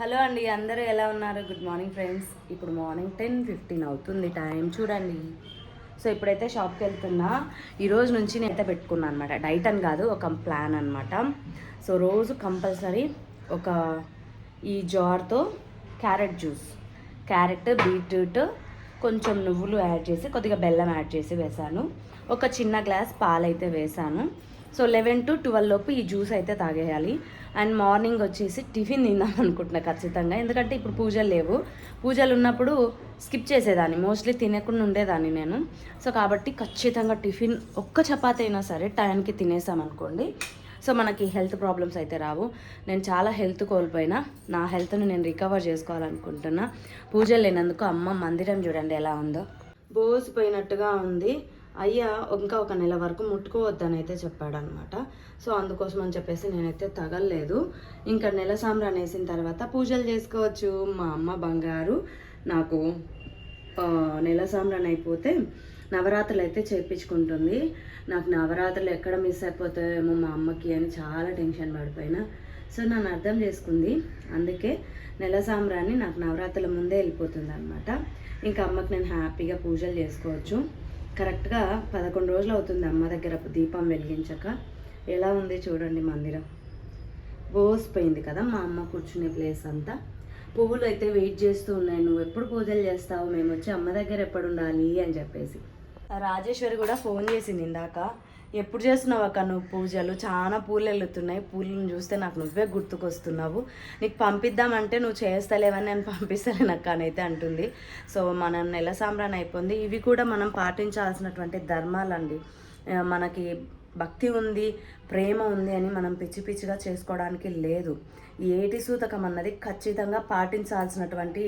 Hello అండి అందరూ ఎలా ఉన్నారు? గుడ్ మార్నింగ్ ఫ్రెండ్స్ ఇప్పుడు మార్నింగ్ టెన్ ఫిఫ్టీన్ అవుతుంది టైం చూడండి. సో ఇప్పుడైతే షాప్కి వెళ్తున్నా. ఈరోజు నుంచి నేనైతే పెట్టుకున్నాను అనమాట డైట్ అని కాదు ఒక ప్లాన్ అనమాట సో రోజు కంపల్సరీ ఒక ఈ జార్తో క్యారెట్ జ్యూస్ క్యారెట్ బీట్రూట్ కొంచెం నువ్వులు యాడ్ చేసి కొద్దిగా బెల్లం యాడ్ చేసి వేసాను ఒక చిన్న గ్లాస్ పాలైతే వేసాను సో లెవెన్ టు ట్వెల్వ్ లోపు ఈ జ్యూస్ అయితే తాగేయాలి. అండ్ మార్నింగ్ వచ్చేసి టిఫిన్ తిందాం అనుకుంటున్నా ఖచ్చితంగా. ఎందుకంటే ఇప్పుడు పూజలు లేవు. పూజలు ఉన్నప్పుడు స్కిప్ చేసేదాన్ని. మోస్ట్లీ తినకుండా ఉండేదాన్ని నేను. సో కాబట్టి ఖచ్చితంగా టిఫిన్ ఒక్క చపాతి అయినా సరే టైంకి తినేసామనుకోండి సో మనకి హెల్త్ ప్రాబ్లమ్స్ అయితే రావు. నేను చాలా హెల్త్ కోల్పోయినా నా హెల్త్ను నేను రికవర్ చేసుకోవాలనుకుంటున్నా. పూజలు లేనందుకు అమ్మ మందిరం చూడండి ఎలా ఉందో. బోసిపోయినట్టుగా ఉంది. అయ్యా ఇంకా ఒక నెల వరకు ముట్టుకోవద్దని అయితే చెప్పాడు అనమాట సో అందుకోసం అని చెప్పేసి నేనైతే తగలలేదు. ఇంకా నెల సాంబ్రాన్ వేసిన తర్వాత పూజలు చేసుకోవచ్చు. మా అమ్మ బంగారు నాకు నెల సాంబ్రాన్ అయిపోతే నవరాత్రులు అయితే చేపించుకుంటుంది. నాకు నవరాత్రులు ఎక్కడ మిస్ అయిపోతాయేమో మా అమ్మకి అని చాలా టెన్షన్ పడిపోయినా. సో నన్ను అర్థం చేసుకుంది. అందుకే నెల సాంబ్రాన్ని నాకు నవరాత్రుల ముందే వెళ్ళిపోతుంది అనమాట ఇంకా అమ్మకి నేను హ్యాపీగా పూజలు చేసుకోవచ్చు. కరెక్ట్గా పదకొండు రోజులు అవుతుంది అమ్మ దగ్గర దీపం వెలిగించక. ఎలా ఉంది చూడండి మందిరం. బోసిపోయింది కదా మా అమ్మ కూర్చునే ప్లేస్ అంతా. పువ్వులు అయితే వెయిట్ చేస్తూ ఉన్నాయి. నువ్వు ఎప్పుడు పూజలు చేస్తావు? మేము వచ్చి అమ్మ దగ్గర ఎప్పుడు ఉండాలి? అని చెప్పేసి. రాజేశ్వరి కూడా ఫోన్ చేసింది ఇందాక. ఎప్పుడు చేస్తున్నావు అక్క నువ్వు పూజలు? చాలా పూలు వెళ్తున్నాయి పూలను చూస్తే నాకు నువ్వే గుర్తుకొస్తున్నావు. నీకు పంపిద్దామంటే నువ్వు చేస్తలేవని నేను పంపిస్తాను అక్క అనైతే అంటుంది. సో మన నెల సాంబ్రాన్ అయిపోయింది. ఇవి కూడా మనం పాటించాల్సినటువంటి ధర్మాలండి. మనకి భక్తి ఉంది ప్రేమ ఉంది అని మనం పిచ్చి పిచ్చిగా చేసుకోవడానికి లేదు. ఏటి సూతకం అన్నది ఖచ్చితంగా పాటించాల్సినటువంటి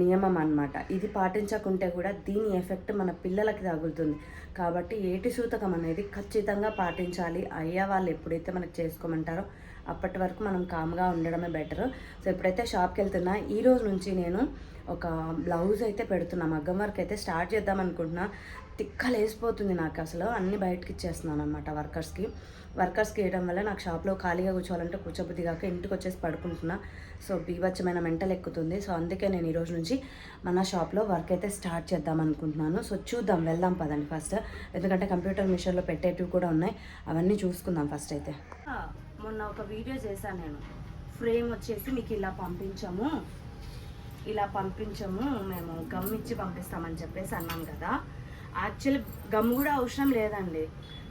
నియమం అన్నమాట. ఇది పాటించకుంటే కూడా దీని ఎఫెక్ట్ మన పిల్లలకి తగులుతుంది. కాబట్టి ఏటి సూతకం అనేది ఖచ్చితంగా పాటించాలి. అయ్యా వాళ్ళు ఎప్పుడైతే మనకు చేసుకోమంటారో అప్పటి వరకు మనం కామ్గా ఉండడమే బెటర్. సో ఎప్పుడైతే షాప్కి వెళ్తున్నా ఈ రోజు నుంచి నేను ఒక బ్లౌజ్ అయితే పెడుతున్నా మగ్గం వర్క్ అయితే స్టార్ట్ చేద్దాం అనుకుంటున్నా. తిక్కలేసిపోతుంది నాకు అసలు. అన్ని బయటకి ఇచ్చేస్తున్నాను అనమాట వర్కర్స్కి. వర్కర్స్కి వేయడం వల్ల నాకు షాప్లో ఖాళీగా కూర్చోవాలంటే కూర్చోబుద్ధి కాక ఇంటికి వచ్చేసి పడుకుంటున్నా. సో బీభత్సమైన మెంటల్ ఎక్కుతుంది. సో అందుకే నేను ఈరోజు నుంచి మన షాప్లో వర్క్ అయితే స్టార్ట్ చేద్దాం అనుకుంటున్నాను. సో చూద్దాం వెళ్దాం పదండి ఫస్ట్. ఎందుకంటే కంప్యూటర్ మిషన్లో పెట్టేటివి కూడా ఉన్నాయి. అవన్నీ చూసుకుందాం ఫస్ట్ అయితే. మొన్న ఒక వీడియో చేశాను నేను. ఫ్రేమ్ వచ్చేసి మీకు ఇలా పంపించాము. ఇలా పంపించము మేము గమ్ ఇచ్చి పంపిస్తామని చెప్పేసి అన్నాం కదా. యాక్చువల్లీ గమ్ కూడా అవసరం లేదండి.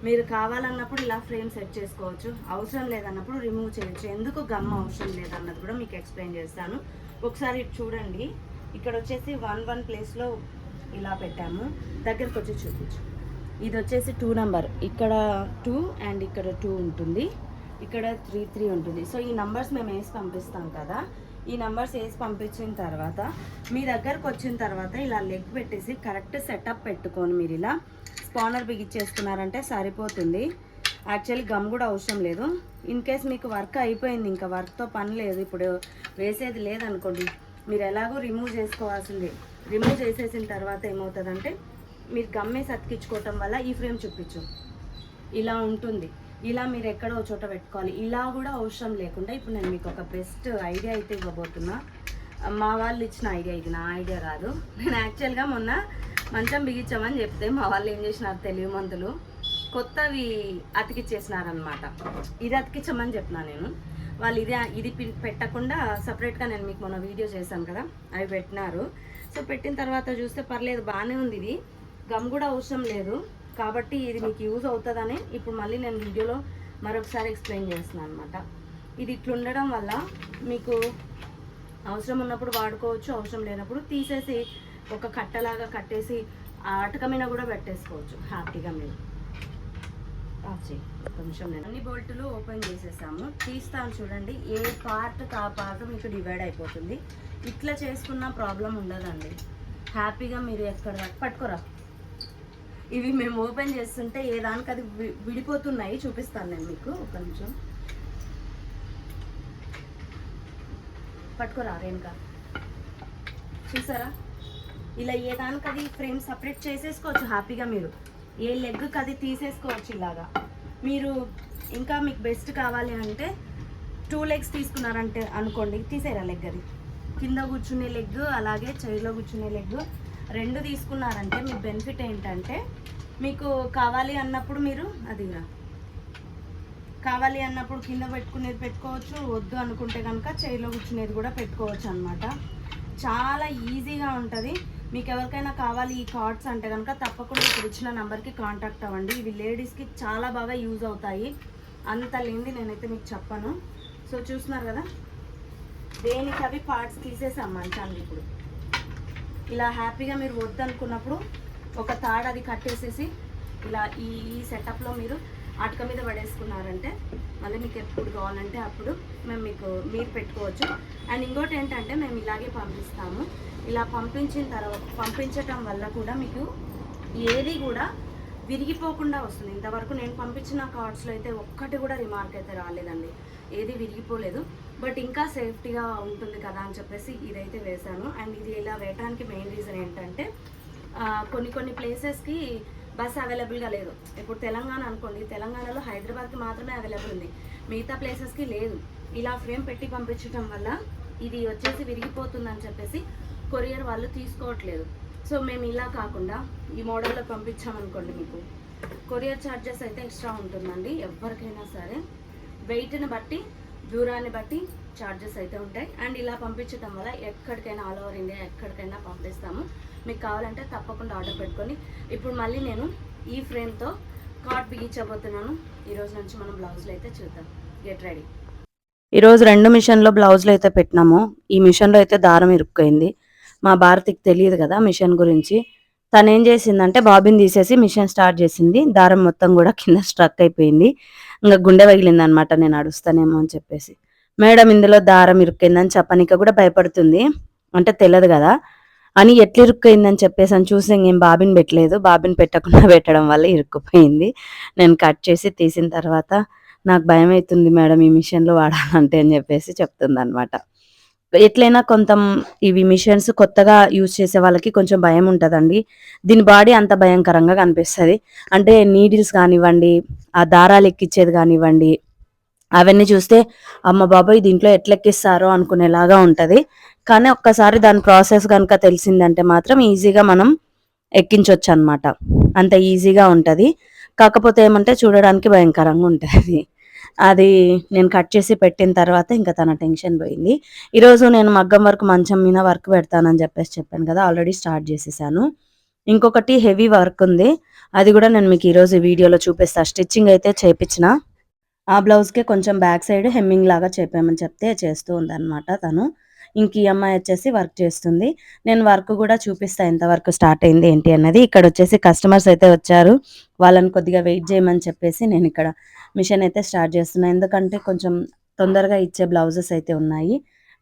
మీరు కావాలన్నప్పుడు ఇలా ఫ్రేమ్ సెట్ చేసుకోవచ్చు. అవసరం లేదన్నప్పుడు రిమూవ్ చేయొచ్చు. ఎందుకు గమ్ అవసరం లేదన్నది కూడా మీకు ఎక్స్ప్లెయిన్ చేస్తాను. ఒకసారి చూడండి. ఇక్కడ వచ్చేసి వన్ వన్ ప్లేస్లో ఇలా పెట్టాము. దగ్గరకు వచ్చి చూపించు. ఇది వచ్చేసి టూ నెంబర్ ఇక్కడ టూ అండ్ ఇక్కడ టూ ఉంటుంది. ఇక్కడ త్రీ త్రీ ఉంటుంది. సో ఈ నంబర్స్ మేము వేసి పంపిస్తాం కదా. ఈ నంబర్స్ వేసి పంపించిన తర్వాత మీ దగ్గరకు వచ్చిన తర్వాత ఇలా లెగ్ పెట్టేసి కరెక్ట్ సెటప్ పెట్టుకొని మీరు ఇలా స్పానర్ బిగిచ్చేసుకున్నారంటే సరిపోతుంది. యాక్చువల్లీ గమ్ కూడా అవసరం లేదు. ఇన్ కేస్ మీకు వర్క్ అయిపోయింది ఇంకా వర్క్తో పని లేదు ఇప్పుడు వేసేది లేదనుకోండి మీరు ఎలాగో రిమూవ్ చేసుకోవాల్సిందే. రిమూవ్ చేసేసిన తర్వాత ఏమవుతుందంటే మీరు గమ్మే అతికించుకోవటం వల్ల ఈ ఫ్రేమ్ చూపించు. ఇలా ఉంటుంది. ఇలా మీరు ఎక్కడో చోట పెట్టుకోవాలి. ఇలా కూడా అవసరం లేకుండా ఇప్పుడు నేను మీకు ఒక బెస్ట్ ఐడియా అయితే ఇవ్వబోతున్నా. మా వాళ్ళు ఇచ్చిన ఐడియా ఇది నా ఐడియా కాదు. నేను యాక్చువల్గా మొన్న మంచం బిగించామని చెప్తే మా వాళ్ళు ఏం చేసినారు తెలివి కొత్తవి అతికిచ్చేసినారనమాట ఇది అతికించమని చెప్పిన నేను. వాళ్ళు ఇదే ఇది పెట్టకుండా సపరేట్గా నేను మీకు మొన్న వీడియో చేశాను కదా అవి పెట్టినారు. సో పెట్టిన తర్వాత చూస్తే పర్లేదు బాగానే ఉంది ఇది. గమ్ కూడా అవసరం లేదు. కాబట్టి ఇది మీకు యూజ్ అవుతుందని ఇప్పుడు మళ్ళీ నేను వీడియోలో మరొకసారి ఎక్స్ప్లెయిన్ చేస్తున్నాను అనమాట ఇది ఇట్లుండడం వల్ల మీకు అవసరం ఉన్నప్పుడు వాడుకోవచ్చు అవసరం లేనప్పుడు తీసేసి ఒక కట్టలాగా కట్టేసి ఆటకమైన అటక మీద కూడా పెట్టేసుకోవచ్చు హ్యాపీగా మీరు. ఆఫ్ చేయి కొంచెం నేను అన్ని బోల్టులు ఓపెన్ చేసేసాము. తీస్తాను చూడండి ఏ పార్ట్ ఆ పార్ట్ మీకు డివైడ్ అయిపోతుంది. ఇట్లా చేసుకున్న ప్రాబ్లం ఉండదండి. హ్యాపీగా మీరు ఎక్కడ పట్టుకోరా. ఇవి మేము ఓపెన్ చేస్తుంటే ఏ దానికి అది విడిపోతున్నాయి చూపిస్తాను నేను మీకు. ఒక నిమిషం. పట్టుకోరా రేణుక. చూసారా? ఇలా ఏ దానికి అది ఫ్రేమ్ సపరేట్ చేసేసుకోవచ్చు హ్యాపీగా మీరు. ఏ లెగ్కి అది తీసేసుకోవచ్చు ఇలాగా. మీరు ఇంకా మీకు బెస్ట్ కావాలి అంటే టూ లెగ్స్ తీసుకున్నారంటే అనుకోండి తీసేరా లెగ్ అది. కింద కూర్చునే లెగ్ అలాగే చైర్లో కూర్చునే లెగ్ రెండు తీసుకున్నారంటే మీ బెనిఫిట్ ఏంటంటే మీకు కావాలి అన్నప్పుడు మీరు అదిగా కావాలి అన్నప్పుడు కింద పెట్టుకునేది పెట్టుకోవచ్చు వద్దు అనుకుంటే కనుక చైర్లో కూర్చునేది కూడా పెట్టుకోవచ్చు అనమాట చాలా ఈజీగా ఉంటుంది. మీకు ఎవరికైనా కావాలి ఈ కార్డ్స్ అంటే కనుక తప్పకుండా ఇప్పుడు ఇచ్చిన నెంబర్కి కాంటాక్ట్ అవ్వండి. ఇవి లేడీస్కి చాలా బాగా యూజ్ అవుతాయి. అంత లేనిది నేనైతే మీకు చెప్పను. సో చూస్తున్నారు కదా? దేనికి అవి పార్ట్స్ తీసేసాం మంచాన్ని ఇప్పుడు. ఇలా హ్యాపీగా మీరు వద్దనుకున్నప్పుడు ఒక తాడు అది కట్టేసేసి ఇలా ఈ ఈ సెటప్లో మీరు అటక మీద పడేసుకున్నారంటే మళ్ళీ మీకు ఎప్పుడు కావాలంటే అప్పుడు మేము మీకు మీరు పెట్టుకోవచ్చు. అండ్ ఇంకోటి ఏంటంటే మేము ఇలాగే పంపిస్తాము. ఇలా పంపించిన తర్వాత పంపించటం వల్ల కూడా మీకు ఏది కూడా విరిగిపోకుండా వస్తుంది. ఇంతవరకు నేను పంపించిన కార్డ్స్లో అయితే ఒక్కటి కూడా రిమార్క్ అయితే రాలేదండి. ఏది విరిగిపోలేదు. బట్ ఇంకా సేఫ్టీగా ఉంటుంది కదా అని చెప్పేసి ఇదైతే వేశాను. అండ్ ఇది ఇలా వేయటానికి మెయిన్ రీజన్ ఏంటంటే కొన్ని కొన్ని ప్లేసెస్కి బస్ అవైలబుల్గా లేదు. ఇప్పుడు తెలంగాణ అనుకోండి తెలంగాణలో హైదరాబాద్కి మాత్రమే అవైలబుల్ ఉంది. మిగతా ప్లేసెస్కి లేదు. ఇలా ఫ్రేమ్ పెట్టి పంపించడం వల్ల ఇది వచ్చేసి విరిగిపోతుందని చెప్పేసి కొరియర్ వాళ్ళు తీసుకోవట్లేదు. సో మేము ఇలా కాకుండా ఈ మోడల్లో పంపించామనుకోండి మీకు. కొరియర్ ఛార్జెస్ అయితే ఎక్స్ట్రా ఉంటుందండి ఎవరికైనా సరే. వెయిట్ని బట్టి దూరాన్ని బట్టి ఛార్జెస్ అయితే ఉంటాయి. అండ్ ఇలా పంపించడం వల్ల ఎక్కడికైనా ఆల్ ఓవర్ ఇండియా ఎక్కడికైనా పంపిస్తాము. మీకు కావాలంటే తప్పకుండా ఆర్డర్ పెట్టుకొని ఇప్పుడు మళ్ళీ నేను ఈ ఫ్రేమ్తో కార్డ్ బిగించబోతున్నాను. ఈరోజు నుంచి మనం బ్లౌజులు అయితే చూద్దాం. గెట్ రెడీ ఈరోజు రెండు మిషన్లో బ్లౌజ్లు అయితే పెట్టినాము. ఈ మిషన్లో అయితే దారం ఇరుక్కుపోయింది. మా భారతికి తెలియదు కదా మిషన్ గురించి. తను ఏం చేసిందంటే బాబిన్ తీసేసి మిషన్ స్టార్ట్ చేసింది. దారం మొత్తం కూడా కింద స్ట్రక్ అయిపోయింది. ఇంకా గుండె పగిలింది అనమాట నేను అడుస్తానేమో అని చెప్పేసి. మేడం ఇందులో దారం ఇరుక్కిందని చెప్పనిక కూడా భయపడుతుంది. అంటే తెలియదు కదా. అని ఎట్లా ఇరుక్కైందని చెప్పేసి అని చూసి ఇంకేం బాబిన్ పెట్టలేదు. బాబిన్ పెట్టకుండా పెట్టడం వల్ల ఇరుక్కుపోయింది. నేను కట్ చేసి తీసిన తర్వాత నాకు భయం అవుతుంది మేడం ఈ మిషన్లో వాడాలంటే అని చెప్పేసి చెప్తుంది అనమాట ఎట్లయినా కొంత ఇవి మిషన్స్ కొత్తగా యూజ్ చేసే వాళ్ళకి కొంచెం భయం ఉంటుందండి. దీని బాడీ అంత భయంకరంగా కనిపిస్తుంది. అంటే నీడిల్స్ కానివ్వండి ఆ దారాలు ఎక్కించేది కానివ్వండి అవన్నీ చూస్తే అమ్మ బాబాయ్ దీంట్లో ఎట్లా ఎక్కిస్తారో అనుకునేలాగా ఉంటుంది. కానీ ఒక్కసారి దాని ప్రాసెస్ కనుక తెలిసిందంటే మాత్రం ఈజీగా మనం ఎక్కించవచ్చు అనమాట అంత ఈజీగా ఉంటుంది. కాకపోతే ఏమంటే చూడడానికి భయంకరంగా ఉంటుంది. అది నేను కట్ చేసి పెట్టిన తర్వాత ఇంకా తన టెన్షన్ పోయింది. ఈరోజు నేను మగ్గం వర్క్ మంచం మీద వర్క్ పెడతానని చెప్పేసి చెప్పాను కదా ఆల్రెడీ స్టార్ట్ చేసేసాను. ఇంకొకటి హెవీ వర్క్ ఉంది. అది కూడా నేను మీకు ఈరోజు వీడియోలో చూపిస్తాను స్టిచ్చింగ్ అయితే చేపించిన. ఆ బ్లౌజ్కే కొంచెం బ్యాక్ సైడ్ హెమ్మింగ్ లాగా చెప్పామని చెప్తే చేస్తూ ఉందన్నమాట తను. ఇంక ఈ అమ్మాయి వచ్చేసి వర్క్ చేస్తుంది. నేను వర్క్ కూడా చూపిస్తా ఎంత వర్క్ స్టార్ట్ అయింది ఏంటి అన్నది. ఇక్కడ వచ్చేసి కస్టమర్స్ అయితే వచ్చారు. వాళ్ళని కొద్దిగా వెయిట్ చేయమని చెప్పేసి నేను ఇక్కడ మిషన్ అయితే స్టార్ట్ చేస్తున్నా. ఎందుకంటే కొంచెం తొందరగా ఇచ్చే బ్లౌజెస్ అయితే ఉన్నాయి.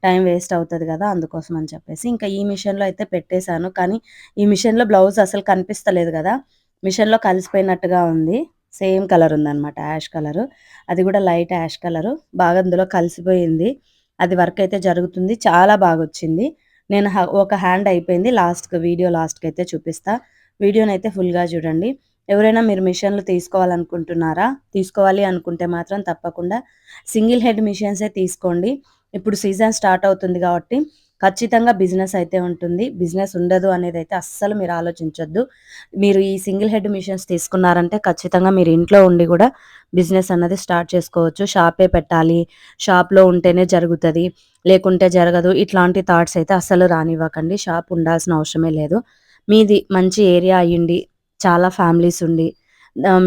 టైం వేస్ట్ అవుతుంది కదా అందుకోసం అని చెప్పేసి. ఇంకా ఈ మిషన్లో అయితే పెట్టేశాను. కానీ ఈ మిషన్లో బ్లౌజ్ అసలు కనిపిస్తలేదు కదా. మిషన్లో కలిసిపోయినట్టుగా ఉంది. సేమ్ కలర్ ఉందన్నమాట యాష్ కలర్ అది కూడా లైట్ యాష్ కలర్ బాగా అందులో కలిసిపోయింది. అది వర్క్ అయితే జరుగుతుంది. చాలా బాగా వచ్చింది నేను హ- ఒక హ్యాండ్ అయిపోయింది. లాస్ట్కి వీడియో లాస్ట్కి అయితే చూపిస్తా. వీడియోని అయితే ఫుల్గా చూడండి. ఎవరైనా మీరు మిషన్లు తీసుకోవాలనుకుంటున్నారా? తీసుకోవాలి అనుకుంటే మాత్రం తప్పకుండా. సింగిల్ హెడ్ మిషన్సే తీసుకోండి. ఇప్పుడు సీజన్ స్టార్ట్ అవుతుంది కాబట్టి ఖచ్చితంగా బిజినెస్ అయితే ఉంటుంది. బిజినెస్ ఉండదు అనేది అయితే అస్సలు మీరు ఆలోచించొద్దు. మీరు ఈ సింగిల్ హెడ్ మిషన్స్ తీసుకున్నారంటే ఖచ్చితంగా మీరు ఇంట్లో ఉండి కూడా బిజినెస్ అన్నది స్టార్ట్ చేసుకోవచ్చు. షాపే పెట్టాలి. షాప్లో ఉంటేనే జరుగుతుంది. లేకుంటే జరగదు. ఇట్లాంటి థాట్స్ అయితే అస్సలు రానివ్వకండి. షాప్ ఉండాల్సిన అవసరమే లేదు. మీది మంచి ఏరియా అయ్యిండి చాలా ఫ్యామిలీస్ ఉండి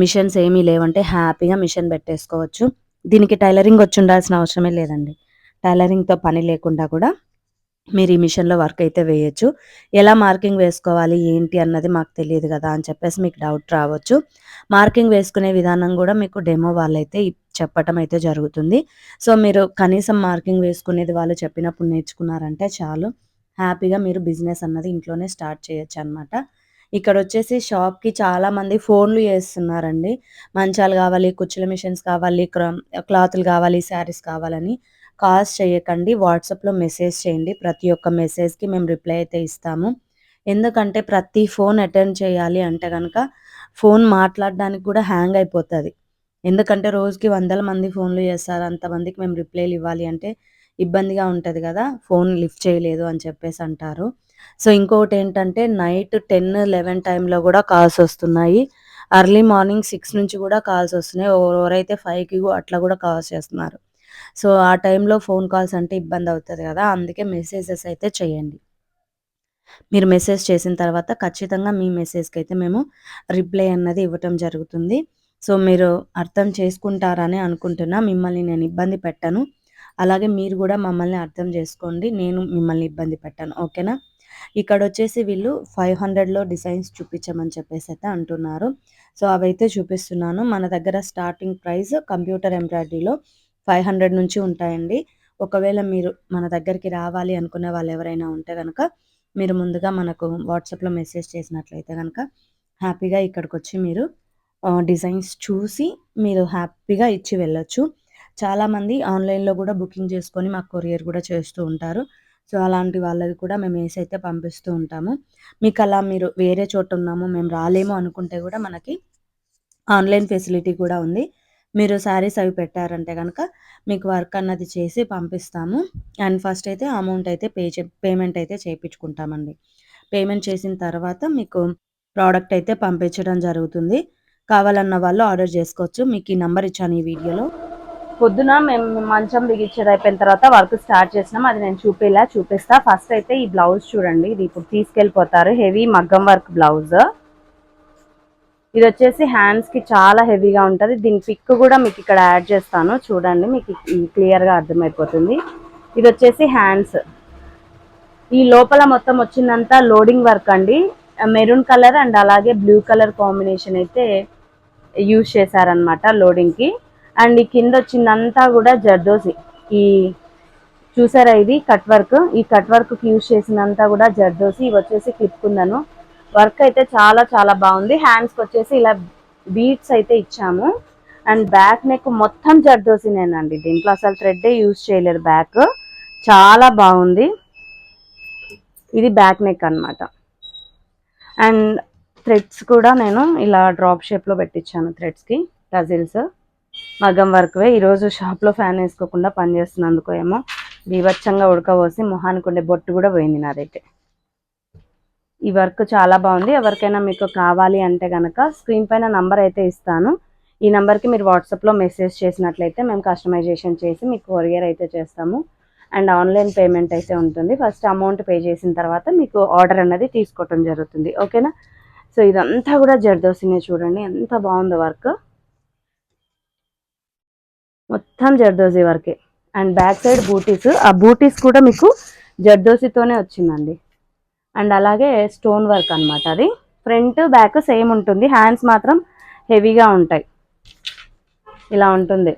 మిషన్స్ ఏమీ లేవంటే హ్యాపీగా మిషన్ పెట్టేసుకోవచ్చు. దీనికి టైలరింగ్ వచ్చి ఉండాల్సిన అవసరమే లేదండి. టైలరింగ్తో పని లేకుండా కూడా మీరు ఈ మిషన్లో వర్క్ అయితే వేయచ్చు. ఎలా మార్కింగ్ వేసుకోవాలి ఏంటి అన్నది మాకు తెలియదు కదా అని చెప్పేసి మీకు డౌట్ రావచ్చు. మార్కింగ్ వేసుకునే విధానం కూడా మీకు డెమో వాళ్ళైతే చెప్పటం అయితే జరుగుతుంది. సో మీరు కనీసం మార్కింగ్ వేసుకునేది వాళ్ళు చెప్పినప్పుడు నేర్చుకున్నారంటే చాలు. హ్యాపీగా మీరు బిజినెస్ అన్నది ఇంట్లోనే స్టార్ట్ చేయొచ్చు అనమాట ఇక్కడ వచ్చేసి షాప్కి చాలామంది ఫోన్లు చేస్తున్నారండి. మంచాలు కావాలి కుచ్చుల మిషన్స్ కావాలి క్లాతులు కావాలి శారీస్ కావాలని. కాల్స్ చేయకండి వాట్సాప్లో మెసేజ్ చేయండి. ప్రతి ఒక్క మెసేజ్కి మేము రిప్లై అయితే ఇస్తాము. ఎందుకంటే ప్రతి ఫోన్ అటెండ్ చేయాలి అంటే కనుక ఫోన్ మాట్లాడడానికి కూడా హ్యాంగ్ అయిపోతుంది. ఎందుకంటే రోజుకి వందల మంది ఫోన్లు చేస్తారు అంతమందికి మేము రిప్లైలు ఇవ్వాలి అంటే ఇబ్బందిగా ఉంటుంది కదా ఫోన్ లిఫ్ట్ చేయలేదు అని చెప్పేసి అంటారు. సో ఇంకొకటి ఏంటంటే నైట్ టెన్ లెవెన్ టైంలో కూడా కాల్స్ వస్తున్నాయి. అర్లీ మార్నింగ్ సిక్స్ నుంచి కూడా కాల్స్ వస్తున్నాయి. ఎవరైతే ఫైవ్కి అట్లా కూడా కాల్స్ చేస్తున్నారు. సో ఆ టైంలో ఫోన్ కాల్స్ అంటే ఇబ్బంది అవుతుంది కదా అందుకే మెసేజెస్ అయితే చేయండి. మీరు మెసేజ్ చేసిన తర్వాత ఖచ్చితంగా మీ మెసేజ్కి అయితే మేము రిప్లై అన్నది ఇవ్వటం జరుగుతుంది. సో మీరు అర్థం చేసుకుంటారని అనుకుంటున్నా మిమ్మల్ని నేను ఇబ్బంది పెట్టాను. అలాగే మీరు కూడా మమ్మల్ని అర్థం చేసుకోండి నేను మిమ్మల్ని ఇబ్బంది పెట్టాను ఓకేనా? ఇక్కడ వచ్చేసి వీళ్ళు ఫైవ్ హండ్రెడ్లో డిజైన్స్ చూపించమని చెప్పేసి అయితే అంటున్నారు. సో అవైతే చూపిస్తున్నాను. మన దగ్గర స్టార్టింగ్ ప్రైస్ కంప్యూటర్ ఎంబ్రాయిడరీలో ఫైవ్ హండ్రెడ్ నుంచి ఉంటాయండి. ఒకవేళ మీరు మన దగ్గరికి రావాలి అనుకునే వాళ్ళు ఎవరైనా ఉంటే కనుక మీరు ముందుగా మనకు వాట్సాప్లో మెసేజ్ చేసినట్లయితే కనుక హ్యాపీగా ఇక్కడికి వచ్చి మీరు డిజైన్స్ చూసి మీరు హ్యాపీగా ఇచ్చి వెళ్ళొచ్చు. చాలామంది ఆన్లైన్లో కూడా బుకింగ్ చేసుకొని మాకు కొరియర్ కూడా చేస్తూ ఉంటారు. సో అలాంటి వాళ్ళది కూడా మేము వేసి అయితే పంపిస్తూ ఉంటాము. మీకు అలా మీరు వేరే చోట ఉన్నాము మేము రాలేము అనుకుంటే కూడా మనకి ఆన్లైన్ ఫెసిలిటీ కూడా ఉంది. మీరు శారీస్ అవి పెట్టారంటే కనుక మీకు వర్క్ అన్నది చేసి పంపిస్తాము. అండ్ ఫస్ట్ అయితే అమౌంట్ అయితే పే చే పేమెంట్ అయితే చేయించుకుంటామండి పేమెంట్ చేసిన తర్వాత మీకు ప్రోడక్ట్ అయితే పంపించడం జరుగుతుంది. కావాలన్న వాళ్ళు ఆర్డర్ చేసుకోవచ్చు. మీకు ఈ నెంబర్ ఇచ్చాను ఈ వీడియోలో. పొద్దున మేము మంచం బిగించేది అయిపోయిన తర్వాత వర్క్ స్టార్ట్ చేసినాం. అది నేను చూపేలా చూపిస్తా. ఫస్ట్ అయితే ఈ బ్లౌజ్ చూడండి. ఇది ఇప్పుడు తీసుకెళ్ళిపోతారు. హెవీ మగ్గం వర్క్ బ్లౌజ్ ఇది వచ్చేసి హ్యాండ్స్కి చాలా హెవీగా ఉంటుంది. దీని పిక్ కూడా మీకు ఇక్కడ యాడ్ చేస్తాను. చూడండి మీకు క్లియర్గా అర్థమైపోతుంది. ఇది వచ్చేసి హ్యాండ్స్ ఈ లోపల మొత్తం వచ్చిందంతా లోడింగ్ వర్క్ అండి. మెరూన్ కలర్ అండ్ అలాగే బ్లూ కలర్ కాంబినేషన్ అయితే యూజ్ చేశారనమాట లోడింగ్కి. అండ్ ఈ కింద వచ్చిందంతా కూడా జర్దోసి. ఈ చూసారా ఇది? కట్ వర్క్ ఈ కట్ వర్క్ యూజ్ చేసినంతా కూడా జర్దోసి. ఇవి వచ్చేసి క్లిప్ కుందను వర్క్ అయితే చాలా చాలా బాగుంది. హ్యాండ్స్కి వచ్చేసి ఇలా బీట్స్ అయితే ఇచ్చాము. అండ్ బ్యాక్ నెక్ మొత్తం జర్దోసినేనండి. దీంట్లో అసలు థ్రెడ్డే యూజ్ చేయలేదు బ్యాక్ చాలా బాగుంది. ఇది బ్యాక్ నెక్ అనమాట అండ్ థ్రెడ్స్ కూడా నేను ఇలా డ్రాప్ షేప్లో పెట్టించాను థ్రెడ్స్కి టజిల్స్ మగ్గం వర్క్వే. ఈరోజు షాప్లో ఫ్యాన్ వేసుకోకుండా పనిచేస్తున్నందుకు ఏమో బీభత్సంగా ఉడకబోసి మొహానికి ఉండే బొట్టు కూడా పోయింది నాదైతే. ఈ వర్క్ చాలా బాగుంది. ఎవరికైనా మీకు కావాలి అంటే కనుక స్క్రీన్ పైన నంబర్ అయితే ఇస్తాను. ఈ నెంబర్కి మీరు వాట్సాప్లో మెసేజ్ చేసినట్లయితే మేము కస్టమైజేషన్ చేసి మీకు కొరియర్ అయితే చేస్తాము. అండ్ ఆన్లైన్ పేమెంట్ అయితే ఉంటుంది. ఫస్ట్ అమౌంట్ పే చేసిన తర్వాత మీకు ఆర్డర్ అనేది తీసుకోవటం జరుగుతుంది. ఓకేనా? సో ఇదంతా కూడా జర్దోసినే చూడండి. ఎంత బాగుందో వర్క్. మొత్తం జర్దోసి వర్కే. అండ్ బ్యాక్ సైడ్ బూటీస్. ఆ బూటీస్ కూడా మీకు జర్దోసితోనే వచ్చిందండి. అండ్ అలాగే స్టోన్ వర్క్ అనమాట అది. ఫ్రంట్ బ్యాక్ సేమ్ ఉంటుంది. హ్యాండ్స్ మాత్రం హెవీగా ఉంటాయి. ఇలా ఉంటుంది.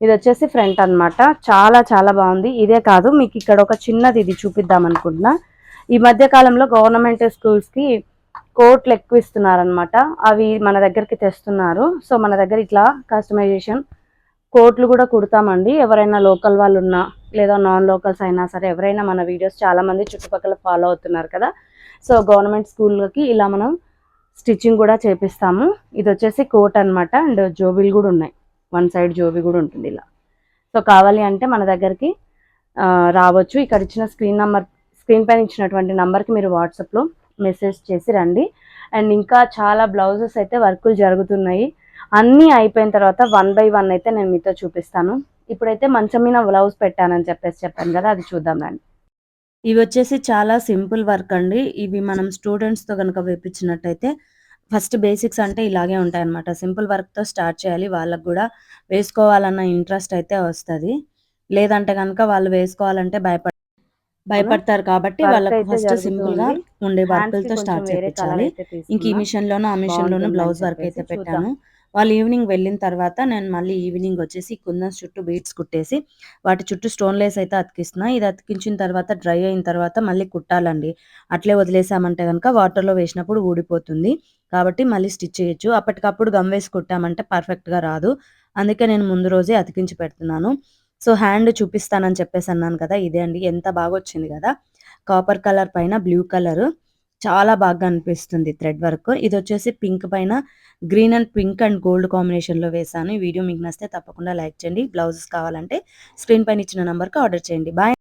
ఇది వచ్చేసి ఫ్రంట్ అనమాట చాలా చాలా బాగుంది. ఇదే కాదు మీకు ఇక్కడ ఒక చిన్నది ఇది చూపిద్దాం అనుకుంటున్నా. ఈ మధ్య కాలంలో గవర్నమెంట్ స్కూల్స్కి కోట్లు ఎక్కువ ఇస్తున్నారనమాట అవి మన దగ్గరికి తెస్తున్నారు. సో మన దగ్గర ఇట్లా కస్టమైజేషన్ కోట్లు కూడా కుడతామండి. ఎవరైనా లోకల్ వాళ్ళు ఉన్నా లేదా నాన్ లోకల్స్ అయినా సరే ఎవరైనా మన వీడియోస్ చాలామంది చుట్టుపక్కల ఫాలో అవుతున్నారు కదా. సో గవర్నమెంట్ స్కూల్కి ఇలా మనం స్టిచ్చింగ్ కూడా చేపిస్తాము. ఇది వచ్చేసి కోట్ అనమాట అండ్ జోబీలు కూడా ఉన్నాయి. వన్ సైడ్ జోబీ కూడా ఉంటుంది ఇలా. సో కావాలి అంటే మన దగ్గరికి రావచ్చు. ఇక్కడ ఇచ్చిన స్క్రీన్ నెంబర్ స్క్రీన్ పైన ఇచ్చినటువంటి నెంబర్కి మీరు వాట్సాప్లో మెసేజ్ చేసి రండి. అండ్ ఇంకా చాలా బ్లౌజెస్ అయితే వర్కులు జరుగుతున్నాయి. అన్నీ అయిపోయిన తర్వాత వన్ బై వన్ అయితే నేను మీతో చూపిస్తాను. ఇప్పుడైతే మంచం మీద బ్లౌజ్ పెట్టానని చెప్పేసి చెప్పాను కదా అది చూద్దాం రండి. ఇవి వచ్చేసి చాలా సింపుల్ వర్క్ అండి. ఇవి మనం స్టూడెంట్స్తో కనుక వేపించినట్టయితే ఫస్ట్ బేసిక్స్ అంటే ఇలాగే ఉంటాయన్నమాట. సింపుల్ వర్క్తో స్టార్ట్ చేయాలి. వాళ్ళకు కూడా వేసుకోవాలన్న ఇంట్రెస్ట్ అయితే వస్తుంది. లేదంటే కనుక వాళ్ళు వేసుకోవాలంటే భయపడ భయపడతారు కాబట్టి వాళ్ళకి ఫస్ట్ సింపుల్గా ఉండే వర్కులతో స్టార్ట్ చేయించాలి ఇంక ఈ మిషన్ లోను ఆ మిషన్ లోను బ్లౌజ్ వర్క్ అయితే పెట్టాను. వాళ్ళు ఈవినింగ్ వెళ్ళిన తర్వాత నేను మళ్ళీ ఈవినింగ్ వచ్చేసి కుందన్స్ చుట్టూ బీట్స్ కుట్టేసి వాటి చుట్టూ స్టోన్ లేస్ అయితే అతికిస్తున్నా. ఇది అతికించిన తర్వాత డ్రై అయిన తర్వాత మళ్ళీ కుట్టాలండి. అట్లే వదిలేసామంటే కనుక వాటర్లో వేసినప్పుడు ఊడిపోతుంది. కాబట్టి మళ్ళీ స్టిచ్ చేయొచ్చు. అప్పటికప్పుడు గమ్ వేసి కుట్టామంటే పర్ఫెక్ట్గా రాదు. అందుకే నేను ముందు రోజే అతికించి పెడుతున్నాను. సో హ్యాండ్ చూపిస్తానని చెప్పేసి అన్నాను కదా ఇదే అండి. ఎంత బాగా వచ్చింది కదా. కాపర్ కలర్ పైన బ్లూ కలర్. చాలా బాగా అనిపిస్తుంది థ్రెడ్ వర్క్. ఇది వచ్చేసి పింక్ పైన green and pink and gold కాంబినేషన్లో వేశాను. ఈ వీడియో మీకు నచ్చితే తప్పకుండా లైక్ చేయండి. బ్లౌజెస్ కావాలంటే స్క్రీన్ పైన ఇచ్చిన నెంబర్కి ఆర్డర్ చేయండి. బాయ్.